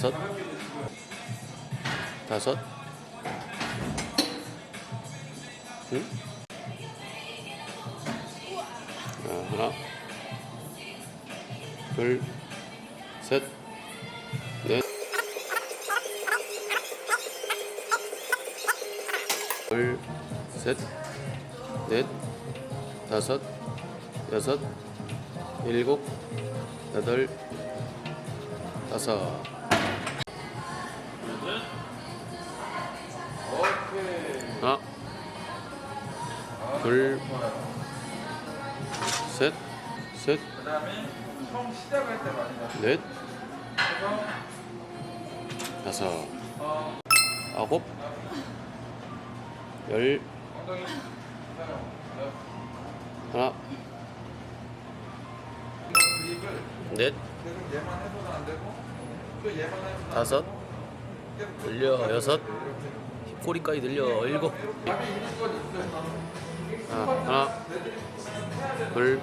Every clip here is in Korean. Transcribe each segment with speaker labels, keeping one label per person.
Speaker 1: 다섯, 다섯, 응? 자, 하나, 둘, 셋, 넷, 둘, 셋, 넷, 다섯, 여섯, 일곱, 여덟, 다섯. 셋,
Speaker 2: 그 다음에 처음 시작할 때 많이 나서
Speaker 1: 넷, 다섯,
Speaker 2: 어,
Speaker 1: 아홉, 열, 하나, 넷, 다섯, 늘려. 여섯, 꼬리까지 늘려. 일곱. 아, 하나, 둘,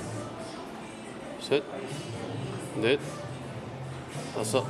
Speaker 1: 넷, 다섯.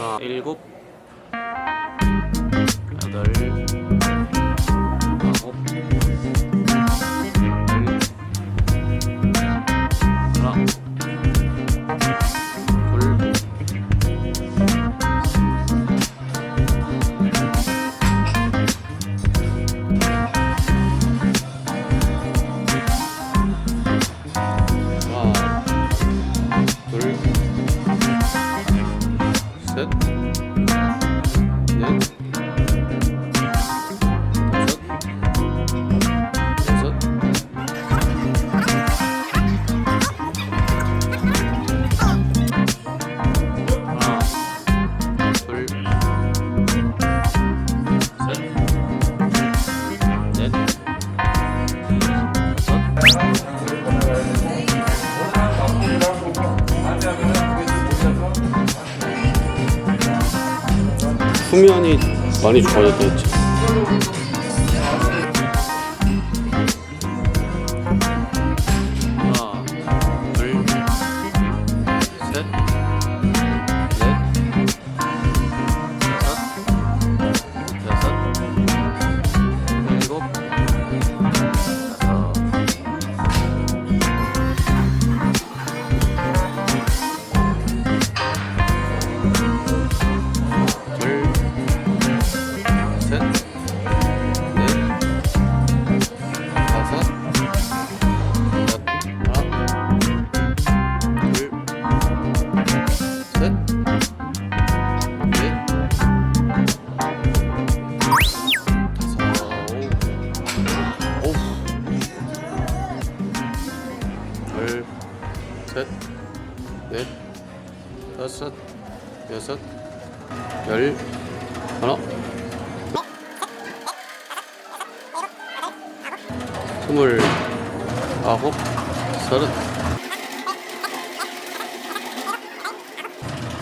Speaker 1: 하나, 일곱, 수면이 많이 좋아졌다 했지.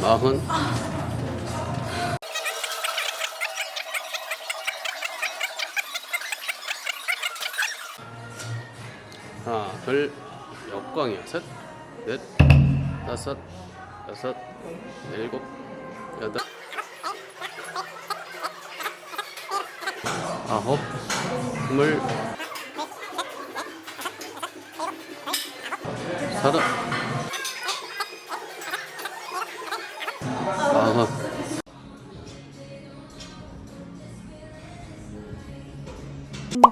Speaker 1: 마흔, 하나, 둘, 역광이야. 셋, 넷, 다섯, 여섯, 일곱, 여덟, 아홉, 스물, 서른,
Speaker 3: 오늘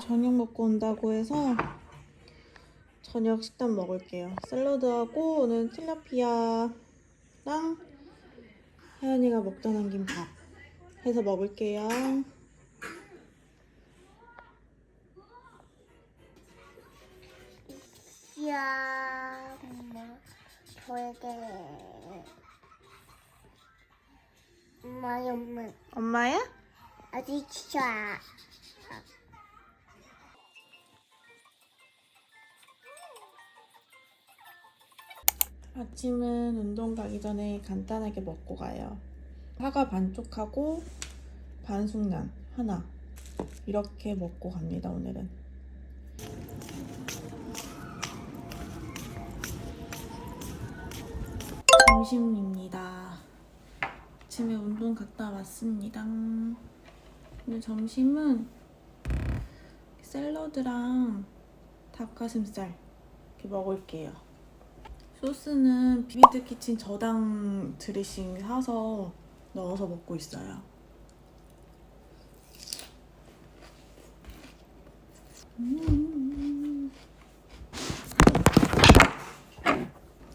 Speaker 3: 저녁 먹고 온다고 해서 저녁 식단 먹을게요. 샐러드하고 오늘 틸라피아랑 혜연이가 먹다 남긴 밥 해서 먹을게요.
Speaker 4: 야, 엄마, 보여게. 엄마, 엄마,
Speaker 3: 엄마야?
Speaker 4: 어디 좋아?
Speaker 3: 아침은 운동 가기 전에 간단하게 먹고 가요. 사과 반쪽하고 반숙란 하나 이렇게 먹고 갑니다 오늘은. 점심입니다. 아침에 운동 갔다 왔습니다. 오늘 점심은 샐러드랑 닭가슴살 이렇게 먹을게요. 소스는 비비드 키친 저당 드레싱 사서 넣어서 먹고 있어요. 음.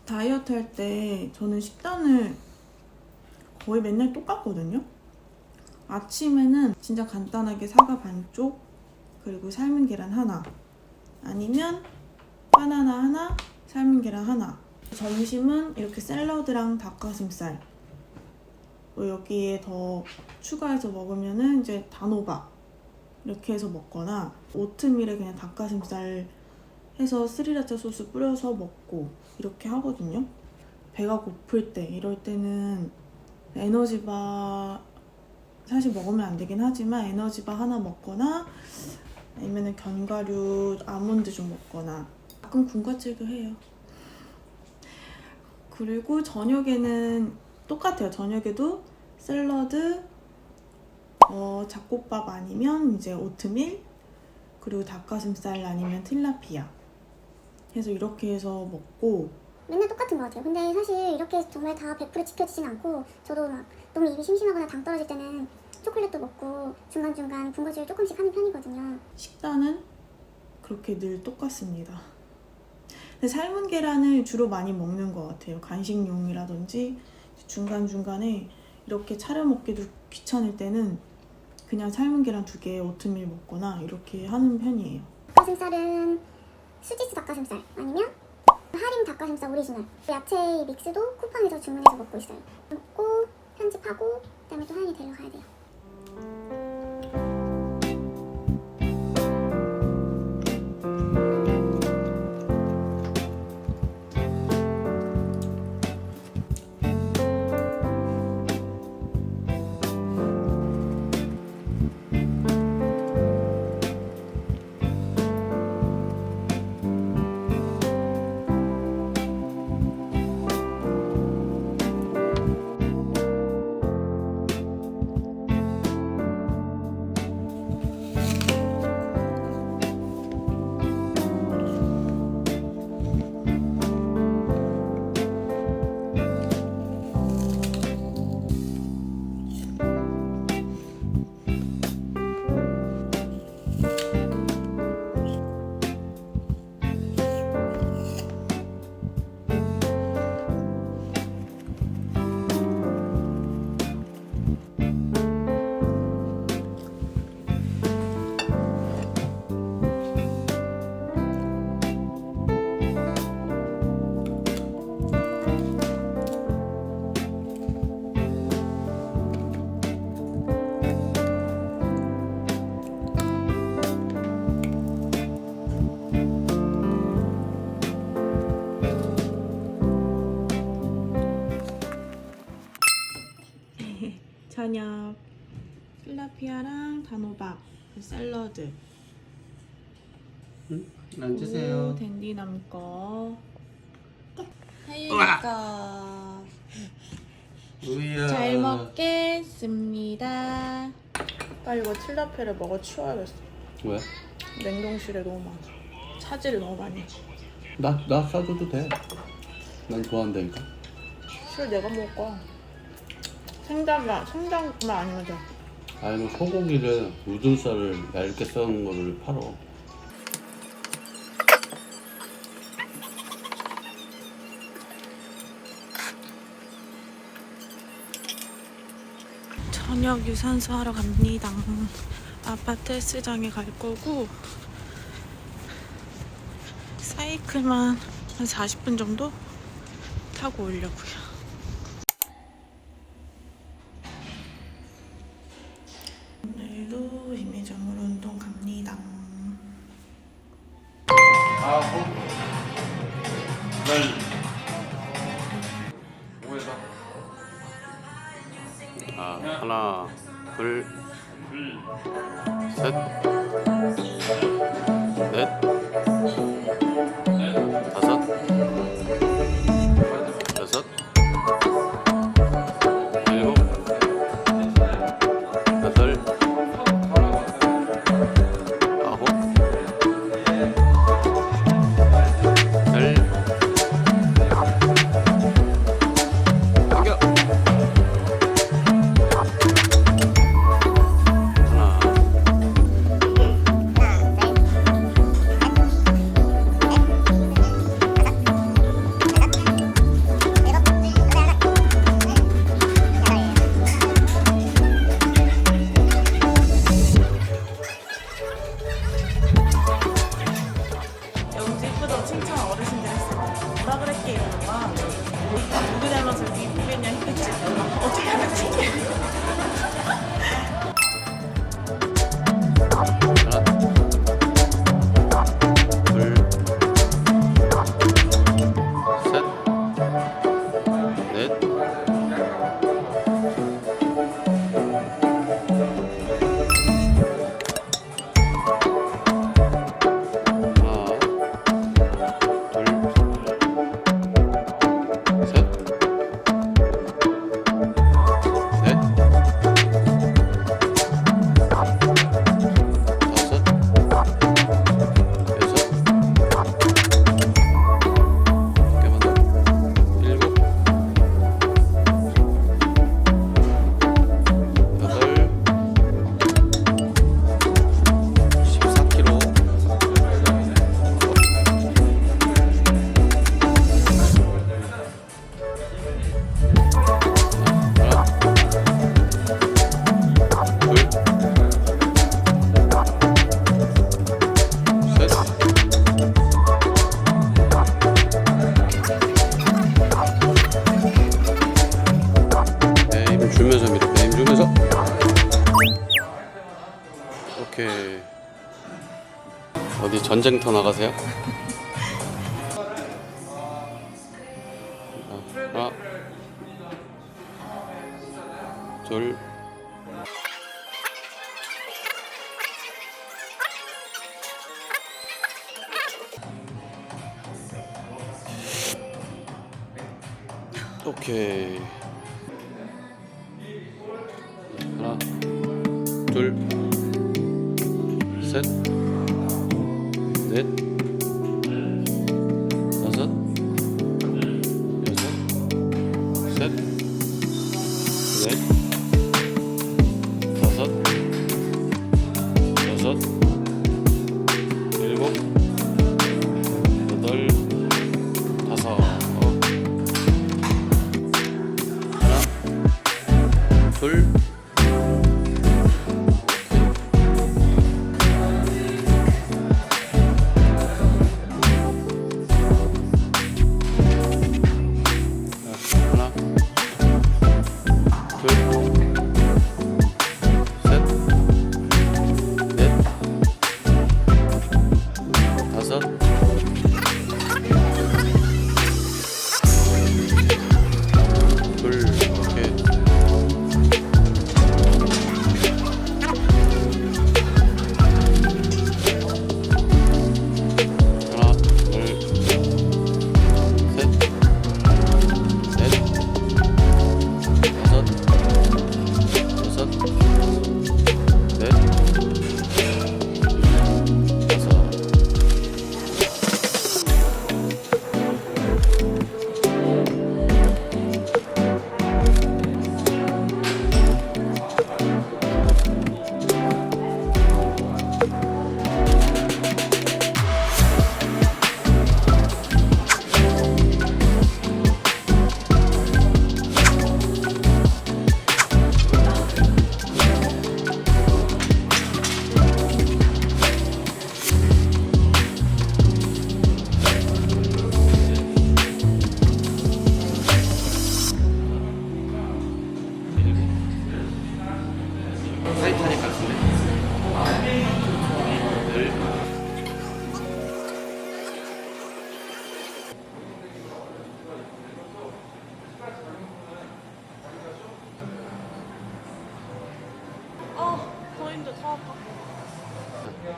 Speaker 3: 다이어트 할 때 저는 식단을 거의 맨날 똑같거든요. 아침에는 진짜 간단하게 사과 반쪽 그리고 삶은 계란 하나 아니면 바나나 하나 삶은 계란 하나. 점심은 이렇게 샐러드랑 닭가슴살. 뭐 여기에 더 추가해서 먹으면은 이제 단호박 이렇게 해서 먹거나 오트밀에 그냥 닭가슴살 해서 스리라차 소스 뿌려서 먹고 이렇게 하거든요. 배가 고플 때 이럴 때는 에너지바 사실 먹으면 안 되긴 하지만 에너지바 하나 먹거나 아니면은 견과류 아몬드 좀 먹거나 가끔 군것질도 해요 그리고 저녁에는 똑같아요. 저녁에도 샐러드, 어, 잡곡밥 아니면 이제 오트밀, 그리고 닭가슴살 아니면 틸라피아. 해서 이렇게 해서 먹고
Speaker 4: 맨날 똑같은 것 같아요. 근데 사실 이렇게 정말 다 100% 지켜지진 않고 저도 막 너무 입이 심심하거나 당 떨어질 때는 초콜릿도 먹고 중간중간 군것질 조금씩 하는 편이거든요.
Speaker 3: 식단은 그렇게 늘 똑같습니다. 근데 삶은 계란을 주로 많이 먹는 것 같아요. 간식용이라든지 중간중간에 이렇게 차려 먹기도 귀찮을 때는 그냥 삶은 계란 두개 오트밀 먹거나 이렇게 하는 편이에요.
Speaker 4: 닭가슴살은 수지스 닭가슴살 아니면 하림 닭가슴살 오리지널 야채 믹스도 쿠팡에서 주문해서 먹고 있어요. 먹고 편집하고 그다음에 또 하연이 데리러 가야 돼요.
Speaker 3: 저녁 필라피아랑 단호박 샐러드 오, 댄디 남 거 하윤이 거.
Speaker 1: 우야.
Speaker 3: 잘 먹겠습니다. 빨리 이거 틸라피를 먹어 치워야겠어.
Speaker 1: 왜?
Speaker 3: 냉동실에 너무 많아. 차지를 너무 많이. 해.
Speaker 1: 나, 나 싸줘도 돼. 난 좋아한다니까.
Speaker 3: 술 내가 먹을 거야. 생닭만, 생닭만 아니면 돼.
Speaker 1: 아니면 소고기를 우둔살을 얇게 썰은 거를 팔어.
Speaker 3: 저녁 유산소 하러 갑니다. 아파트 헬스장에 갈 거고 사이클만 한 40분 정도 타고 오려고요.
Speaker 1: 전쟁터 나가세요? 하나, 둘, 오케이. 하나, 둘, 셋, 넷,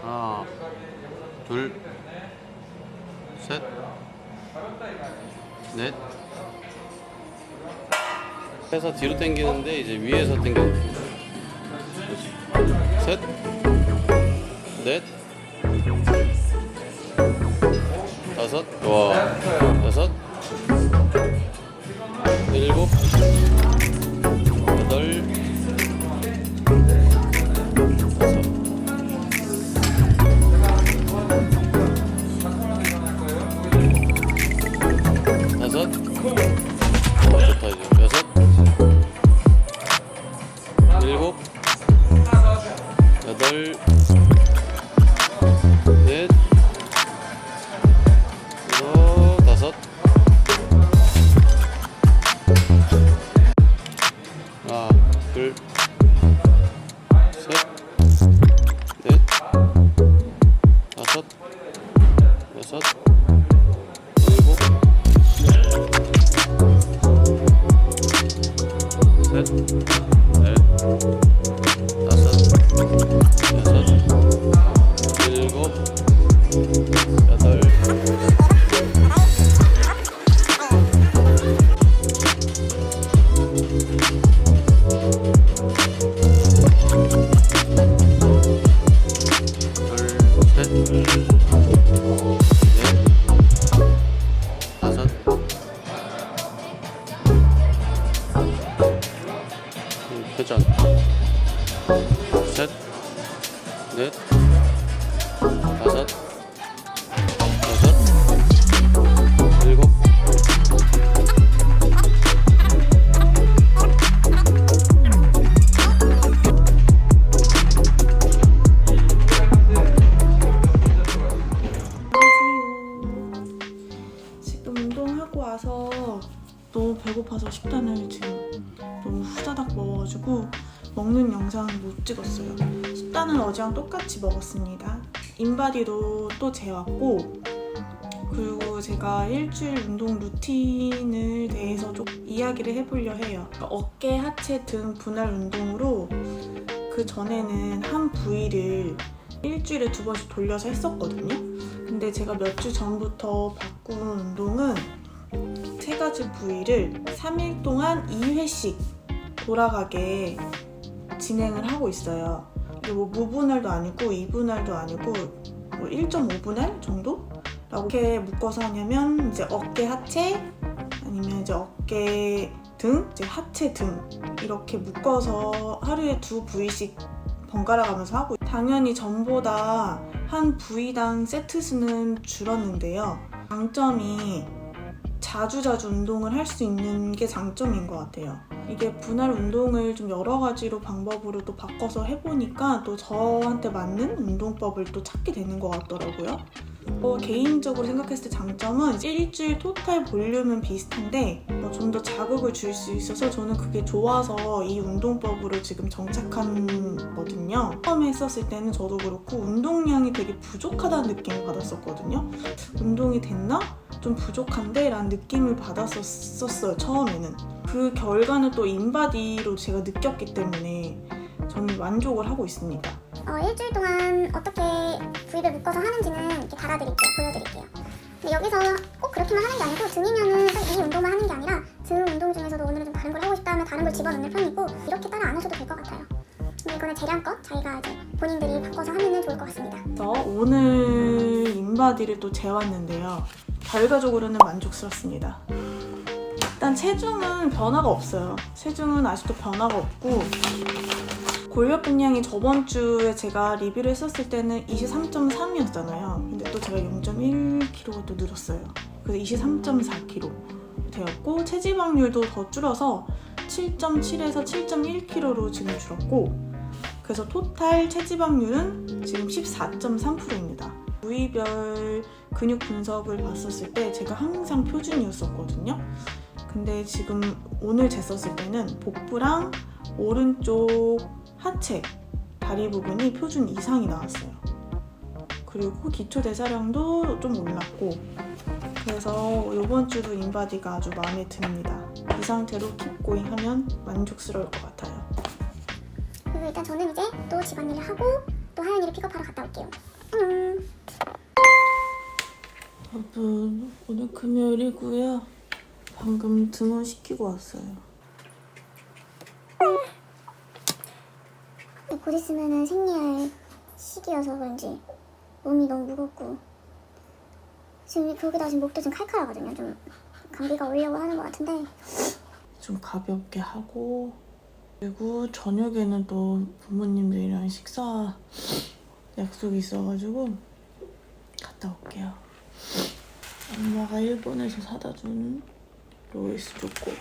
Speaker 1: 하나, 둘, 셋, 넷. 해서 뒤로 당기는데 이제 위에서 당겨. 셋, 넷, 다섯, 와, 여섯, 일곱, 여
Speaker 3: 먹어가지고 먹는 영상을 못 찍었어요. 식단은 어제랑 똑같이 먹었습니다. 인바디도 또 재왔고 그리고 제가 일주일 운동 루틴을 대해서 좀 이야기를 해보려 해요. 그러니까 어깨, 하체 등 분할 운동으로 그 전에는 한 부위를 일주일에 두 번씩 돌려서 했었거든요. 근데 제가 몇 주 전부터 바꾼 운동은 세 가지 부위를 3일 동안 2회씩 돌아가게 진행을 하고 있어요. 뭐 무분할도 아니고 2분할도 아니고 뭐 1.5분할 정도? 라고 이렇게 묶어서 하냐면 이제 어깨 하체 아니면 이제 어깨 등, 이제 하체 등 이렇게 묶어서 하루에 두 부위씩 번갈아 가면서 하고 당연히 전보다 한 부위당 세트 수는 줄었는데요. 장점이 자주자주 운동을 할 수 있는 게 장점인 것 같아요. 이게 분할 운동을 좀 여러 가지로 방법으로 또 바꿔서 해보니까 또 저한테 맞는 운동법을 또 찾게 되는 것 같더라고요. 어, 개인적으로 생각했을 때 장점은 일주일 토탈 볼륨은 비슷한데 어, 좀더 자극을 줄 수 있어서 저는 그게 좋아서 이 운동법으로 지금 정착한 거거든요. 처음에 했었을 때는 저도 그렇고 운동량이 되게 부족하다는 느낌을 받았었거든요. 운동이 됐나? 좀 부족한데? 라는 느낌을 받았었어요, 처음에는. 그 결과는 또 인바디로 제가 느꼈기 때문에 저는 만족을 하고 있습니다.
Speaker 4: 어, 일주일 동안 어떻게 부위를 묶어서 하는지는 이렇게 달아드릴게요. 보여드릴게요. 근데 여기서 꼭 그렇게만 하는 게 아니고 등이면은 딱이 운동만 하는 게 아니라 등 운동 중에서도 오늘은 좀 다른 걸 하고 싶다 하면 다른 걸 집어넣는 편이고 이렇게 따라 안 하셔도 될 것 같아요. 근데 이거는 재량껏 자기가 이제 본인들이 바꿔서 하면 좋을 것 같습니다.
Speaker 3: 오늘 인바디를 또 재왔는데요. 결과적으로는 만족스럽습니다. 일단 체중은 변화가 없어요. 체중은 아직도 변화가 없고 골격근량이 저번 주에 제가 리뷰를 했었을 때는 23.3이었잖아요. 근데 또 제가 0.1kg가 또 늘었어요. 그래서 23.4kg 되었고 체지방률도 더 줄어서 7.7에서 7.1kg로 지금 줄었고 그래서 토탈 체지방률은 지금 14.3%입니다. 부위별 근육 분석을 봤었을 때 제가 항상 표준이었었거든요. 근데 지금 오늘 쟀었을 때는 복부랑 오른쪽 하체, 다리 부분이 표준 이상이 나왔어요. 그리고 기초 대사량도 좀 올랐고 그래서 이번 주도 인바디가 아주 마음에 듭니다. 이 상태로 킵고잉 하면 만족스러울 것 같아요.
Speaker 4: 그 그리고 일단 저는 이제 또 집안일을 하고 또 하연이를 픽업하러 갔다 올게요. 안녕.
Speaker 3: 여러분 오늘 금요일이고요. 방금 등원 시키고 왔어요.
Speaker 4: 네, 곧 있으면은 생리할 시기여서 그런지 몸이 너무 무겁고 지금 거기다 지금 목도 좀 칼칼하거든요. 좀 감기가 오려고 하는 것 같은데
Speaker 3: 좀 가볍게 하고 그리고 저녁에는 또 부모님들이랑 식사 약속이 있어가지고 갔다 올게요. 엄마가 일본에서 사다 준 로이스 초코